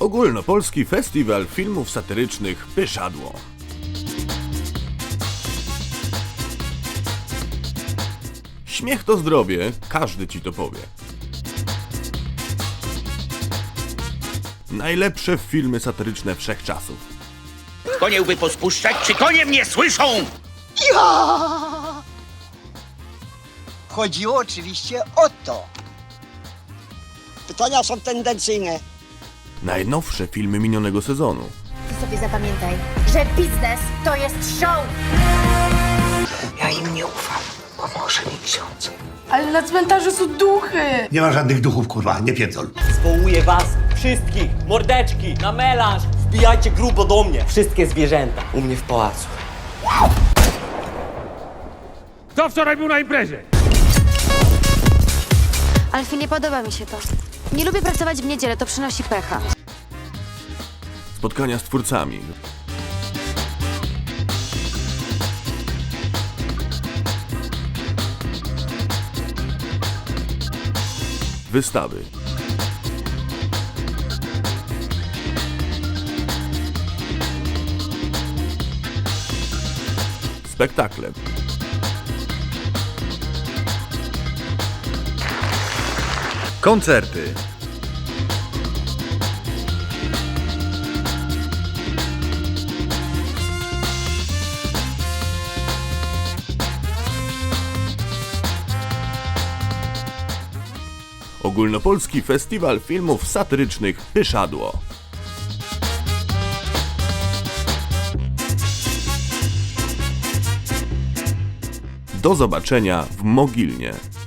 Ogólnopolski Festiwal Filmów Satyrycznych Pyszadło. Śmiech to zdrowie, każdy ci to powie. Najlepsze filmy satyryczne wszechczasów. Konie łby pospuszczać, czy konie mnie słyszą? Chodziło oczywiście o to. Pytania są tendencyjne. Najnowsze filmy minionego sezonu. Ty sobie zapamiętaj, że biznes to jest show! Ja im nie ufam. Pomoże mi ksiądz. Ale na cmentarzu są duchy! Nie ma żadnych duchów, kurwa, nie pierdol. Zwołuję was wszystkich, mordeczki, na melanż, wbijajcie grubo do mnie. Wszystkie zwierzęta u mnie w pałacu. Kto wczoraj był na imprezie? Alfie, nie podoba mi się to. Nie lubię pracować w niedzielę, to przynosi pecha. Spotkania z twórcami. Wystawy. Spektakle. Koncerty. Ogólnopolski Festiwal Filmów Satyrycznych Pyszadło. Do zobaczenia w Mogilnie.